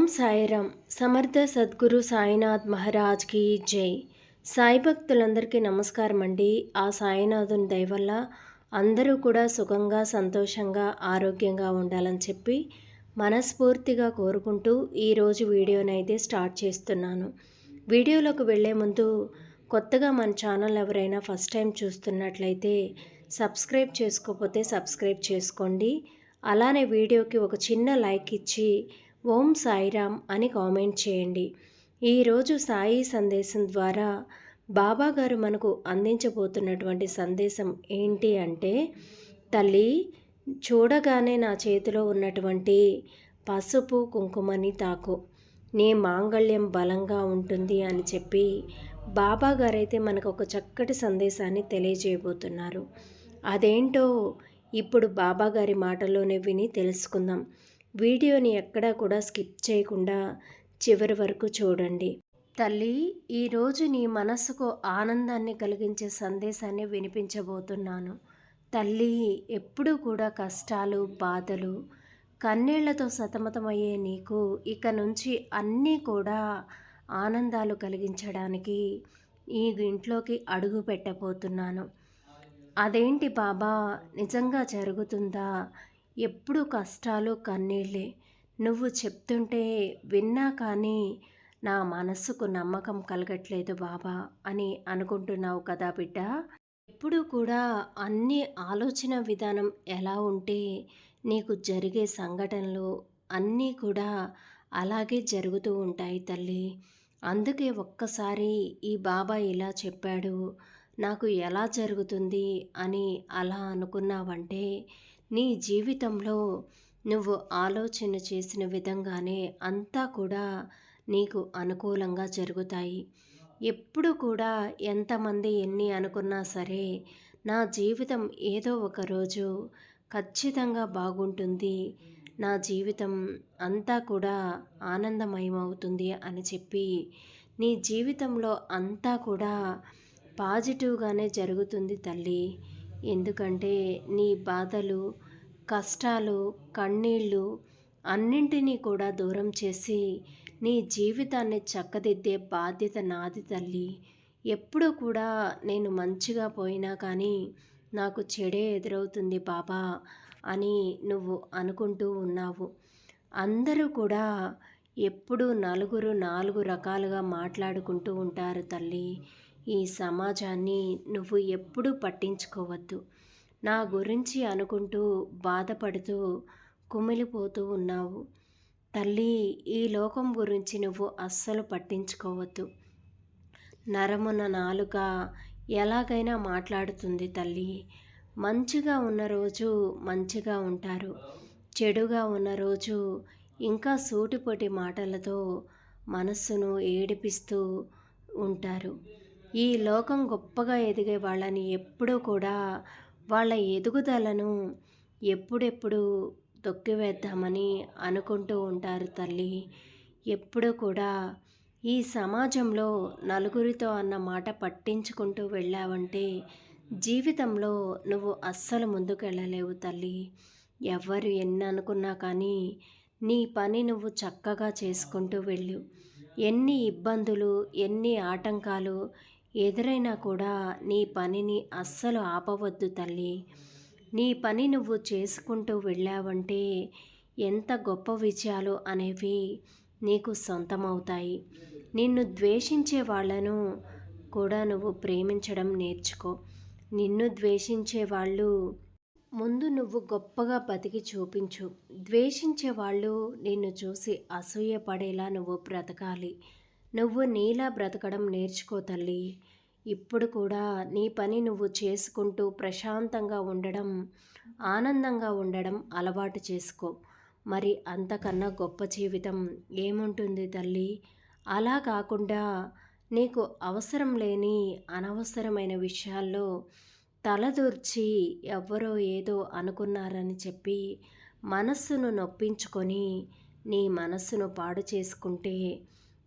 ఓం సాయిరామ్. సమర్థ సద్గురు సాయినాథ్ మహారాజ్కి జై. సాయి భక్తులందరికీ నమస్కారం అండి. ఆ సాయినాథుని దయవల్ల అందరూ కూడా సుఖంగా సంతోషంగా ఆరోగ్యంగా ఉండాలని చెప్పి మనస్ఫూర్తిగా కోరుకుంటూ ఈరోజు వీడియోనైతే స్టార్ట్ చేస్తున్నాను. వీడియోలోకి వెళ్ళే ముందు కొత్తగా మన ఛానల్ ఎవరైనా ఫస్ట్ టైం చూస్తున్నట్లయితే సబ్స్క్రైబ్ చేసుకోకపోతే సబ్స్క్రైబ్ చేసుకోండి. అలానే వీడియోకి ఒక చిన్న లైక్ ఇచ్చి ఓం సాయిరామ్ అని కామెంట్ చేయండి. ఈరోజు సాయి సందేశం ద్వారా బాబా గారు మనకు అందించబోతున్నటువంటి సందేశం ఏంటి అంటే తల్లి చూడగానే నా చేతిలో ఉన్నటువంటి పసుపు కుంకుమని తాకు. నీ మాంగళ్యం బలంగా ఉంటుంది అని చెప్పి బాబా గారైతే మనకు ఒక చక్కటి సందేశాన్ని తెలియజేయబోతున్నారు. అదేంటో ఇప్పుడు బాబా గారి మాటలోనే విని తెలుసుకుందాం. వీడియోని ఎక్కడా కూడా స్కిప్ చేయకుండా చివరి వరకు చూడండి. తల్లి ఈరోజు నీ మనసుకు ఆనందాన్ని కలిగించే సందేశాన్ని వినిపించబోతున్నాను. తల్లి ఎప్పుడూ కూడా కష్టాలు బాధలు కన్నీళ్ళతో సతమతమయ్యే నీకు ఇక నుంచి అన్నీ కూడా ఆనందాలు కలిగించడానికి ఈ ఇంట్లోకి అడుగు పెట్టబోతున్నాను. అదేంటి బాబా? నిజంగా జరుగుతుందా? ఎప్పుడు కష్టాలు కన్నీళ్ళే. నువ్వు చెప్తుంటే విన్నా కానీ నా మనస్సుకు నమ్మకం కలగట్లేదు బాబా అని అనుకుంటున్నావు కదా బిడ్డ. ఎప్పుడు కూడా అన్ని ఆలోచన విధానం ఎలా ఉంటే నీకు జరిగే సంఘటనలు అన్నీ కూడా అలాగే జరుగుతూ ఉంటాయి తల్లి. అందుకే ఒక్కసారి ఈ బాబా ఇలా చెప్పాడు నాకు ఎలా జరుగుతుంది అని అలా అనుకున్నావంటే నీ జీవితంలో నువ్వు ఆలోచన చేసిన విధంగానే అంతా కూడా నీకు అనుకూలంగా జరుగుతాయి. ఎప్పుడు కూడా ఎంతమంది ఎన్ని అనుకున్నా సరే నా జీవితం ఏదో ఒక రోజు ఖచ్చితంగా బాగుంటుంది. నా జీవితం అంతా కూడా ఆనందమయమవుతుంది అని చెప్పి నీ జీవితంలో అంతా కూడా పాజిటివ్గానే జరుగుతుంది తల్లి. ఎందుకంటే నీ బాధలు కష్టాలు కన్నీళ్ళు అన్నింటినీ కూడా దూరం చేసి నీ జీవితాన్ని చక్కదిద్దే బాధ్యత నాది తల్లి. ఎప్పుడూ కూడా నేను మంచిగా పోయినా కానీ నాకు చెడే ఎదురవుతుంది బాబా అని నువ్వు అనుకుంటూ ఉన్నావు. అందరూ కూడా ఎప్పుడు నలుగురు నాలుగు రకాలుగా మాట్లాడుకుంటూ ఉంటారు తల్లి. ఈ సమాజాన్ని నువ్వు ఎప్పుడూ పట్టించుకోవద్దు. నా గురించి అనుకుంటూ బాధపడుతూ కుమిలిపోతూ ఉన్నావు. తల్లి ఈ లోకం గురించి నువ్వు అస్సలు పట్టించుకోవద్దు. నరమున నాలుక ఎలాగైనా మాట్లాడుతుంది తల్లి. మంచిగా ఉన్న రోజు మంచిగా ఉంటారు. చెడుగా ఉన్న రోజు ఇంకా సూటిపోటి మాటలతో మనస్సును ఏడిపిస్తూ ఉంటారు. ఈ లోకం గొప్పగా ఎదిగే వాళ్ళని ఎప్పుడూ కూడా వాళ్ళ ఎదుగుదలను ఎప్పుడెప్పుడు తొక్కివేద్దామని అనుకుంటూ ఉంటారు తల్లి. ఎప్పుడూ కూడా ఈ సమాజంలో నలుగురితో అన్న మాట పట్టించుకుంటూ వెళ్ళావంటే జీవితంలో నువ్వు అస్సలు ముందుకెళ్ళలేవు తల్లి. ఎవరు ఎన్ని అనుకున్నా కానీ నీ పని నువ్వు చక్కగా చేసుకుంటూ వెళ్ళు. ఎన్ని ఇబ్బందులు ఎన్ని ఆటంకాలు ఎదురైనా కూడా నీ పనిని అస్సలు ఆపవద్దు తల్లి. నీ పని నువ్వు చేసుకుంటూ వెళ్ళావంటే ఎంత గొప్ప విజయాలు అనేవి నీకు సొంతమవుతాయి. నిన్ను ద్వేషించే వాళ్ళను కూడా నువ్వు ప్రేమించడం నేర్చుకో. నిన్ను ద్వేషించే వాళ్ళు ముందు నువ్వు గొప్పగా బతికి చూపించు. ద్వేషించే వాళ్ళు నిన్ను చూసి అసూయపడేలా నువ్వు బ్రతకాలి. నువ్వు నీలా బ్రతకడం నేర్చుకో తల్లి. ఇప్పుడు కూడా నీ పని నువ్వు చేసుకుంటూ ప్రశాంతంగా ఉండడం ఆనందంగా ఉండడం అలవాటు చేసుకో. మరి అంతకన్నా గొప్ప జీవితం ఏముంటుంది తల్లి? అలా కాకుండా నీకు అవసరం లేని అనవసరమైన విషయాల్లో తలదూర్చి ఎవ్వరో ఏదో అనుకున్నారని చెప్పి మనస్సును నొప్పించుకొని నీ మనస్సును పాడు చేసుకుంటే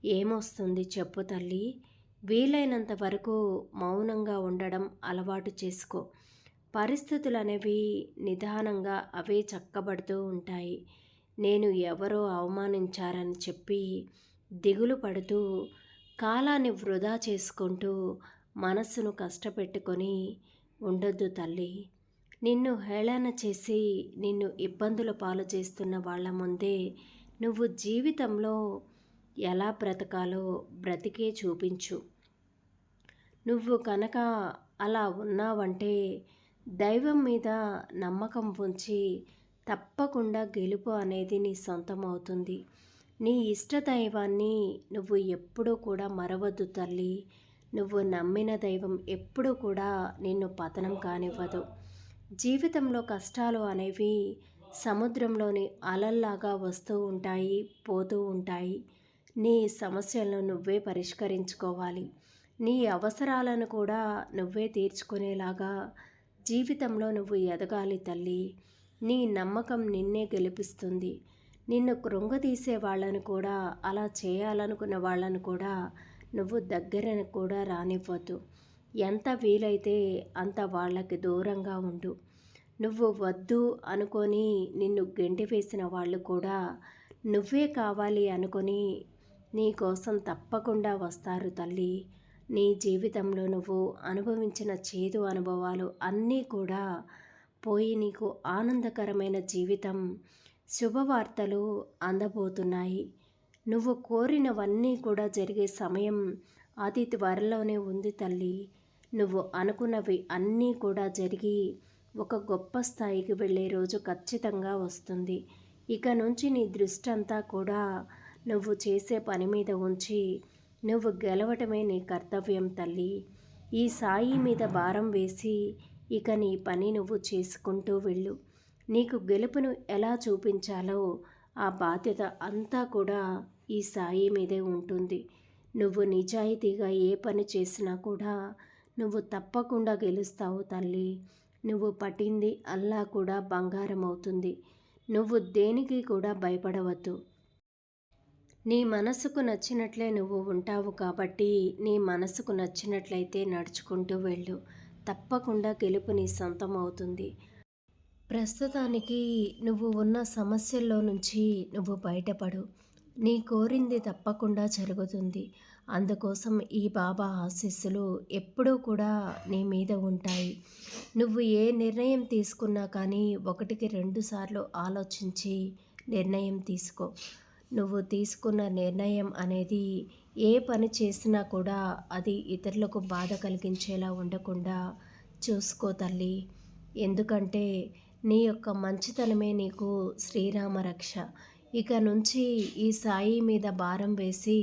ఏమొస్తుంది చెప్పు తల్లి. వీలైనంత వరకు మౌనంగా ఉండడం అలవాటు చేసుకో. పరిస్థితులు అనేవి నిదానంగా అవే చక్కబడుతూ ఉంటాయి. నేను ఎవరో అవమానించారని చెప్పి దిగులు పడుతూ కాలాన్ని వృధా చేసుకుంటూ మనస్సును కష్టపెట్టుకొని ఉండొద్దు తల్లి. నిన్ను హేళన చేసి నిన్ను ఇబ్బందుల పాలు చేస్తున్న వాళ్ళ ముందే నువ్వు జీవితంలో ఎలా బ్రతకాలో బ్రతికే చూపించు. నువ్వు కనుక అలా ఉన్నావంటే దైవం మీద నమ్మకం ఉంచి తప్పకుండా గెలుపు అనేది నీ సొంతం అవుతుంది నీ ఇష్ట దైవాన్ని నువ్వు ఎప్పుడూ కూడా మరవద్దు తల్లి. నువ్వు నమ్మిన దైవం ఎప్పుడూ కూడా నిన్ను పతనం కానివ్వదు. జీవితంలో కష్టాలు అనేవి సముద్రంలోని అలల్లాగా వస్తూ ఉంటాయి పోతూ ఉంటాయి. నీ సమస్యలను నువ్వే పరిష్కరించుకోవాలి. నీ అవసరాలను కూడా నువ్వే తీర్చుకునేలాగా జీవితంలో నువ్వు ఎదగాలి తల్లి. నీ నమ్మకం నిన్నే గెలిపిస్తుంది. నిన్ను కృంగతీసే వాళ్ళను కూడా అలా చేయాలనుకున్న వాళ్ళను కూడా నువ్వు దగ్గర కూడా రానివ్వద్దు. ఎంత వీలైతే అంత వాళ్ళకి దూరంగా ఉండు. నువ్వు వద్దు అనుకొని నిన్ను గెంటి వేసిన వాళ్ళు కూడా నువ్వే కావాలి అనుకొని నీ కోసం తప్పకుండా వస్తారు తల్లి. నీ జీవితంలో నువ్వు అనుభవించిన చేదు అనుభవాలు అన్నీ కూడా పోయి నీకు ఆనందకరమైన జీవితం శుభవార్తలు అందబోతున్నాయి. నువ్వు కోరినవన్నీ కూడా జరిగే సమయం అతి త్వరలోనే ఉంది తల్లి. నువ్వు అనుకున్నవి అన్నీ కూడా జరిగి ఒక గొప్ప స్థాయికి వెళ్ళే రోజు ఖచ్చితంగా వస్తుంది. ఇక నుంచి నీ దృష్టి అంతా కూడా నువ్వు చేసే పని మీద ఉంచి నువ్వు గెలవటమే నీ కర్తవ్యం తల్లి. ఈ సాయి మీద భారం వేసి ఇక నీ పని నువ్వు చేసుకుంటూ వెళ్ళు. నీకు గెలుపును ఎలా చూపించాలో ఆ బాధ్యత అంతా కూడా ఈ సాయి మీదే ఉంటుంది. నువ్వు నిజాయితీగా ఏ పని చేసినా కూడా నువ్వు తప్పకుండా గెలుస్తావు తల్లి. నువ్వు పట్టింది అల్లా కూడా బంగారం అవుతుంది నువ్వు దేనికి కూడా భయపడవద్దు. నీ మనసుకు నచ్చినట్లే నువ్వు ఉంటావు కాబట్టి నీ మనసుకు నచ్చినట్లయితే నడుచుకుంటూ వెళ్ళు. తప్పకుండా గెలుపు నీ సొంతం అవుతుంది ప్రస్తుతానికి నువ్వు ఉన్న సమస్యల్లో నుంచి నువ్వు బయటపడు. నీ కోరింది తప్పకుండా జరుగుతుంది. అందుకోసం ఈ బాబా ఆశీస్సులు ఎప్పుడూ కూడా నీ మీద ఉంటాయి. నువ్వు ఏ నిర్ణయం తీసుకున్నా కానీ ఒకటికి రెండు సార్లు ఆలోచించి నిర్ణయం తీసుకో. నువ్వు తీసుకున్న నిర్ణయం అనేది ఏ పని చేసినా కూడా అది ఇతరులకు బాధ కలిగించేలా ఉండకుండా చూసుకో తల్లి. ఎందుకంటే నీ యొక్క మంచితనమే నీకు శ్రీరామ రక్ష. ఇక నుంచి ఈ సాయి మీద భారం వేసి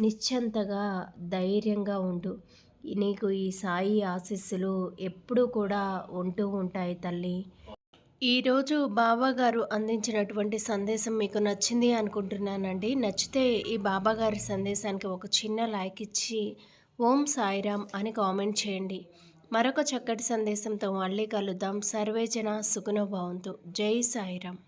నిశ్చంతగా ధైర్యంగా ఉండు. నీకు ఈ సాయి ఆశీస్సులు ఎప్పుడూ కూడా ఉంటూ ఉంటాయి తల్లి. ఈరోజు బాబాగారు అందించినటువంటి సందేశం మీకు నచ్చింది అనుకుంటున్నానండి. నచ్చితే ఈ బాబాగారి సందేశానికి ఒక చిన్న లైక్ ఇచ్చి ఓం సాయిరామ్ అని కామెంట్ చేయండి. మరొక చక్కటి సందేశంతో మళ్ళీ కలుద్దాం. సర్వేజన సుఖనోభావంతో జై సాయిరామ్.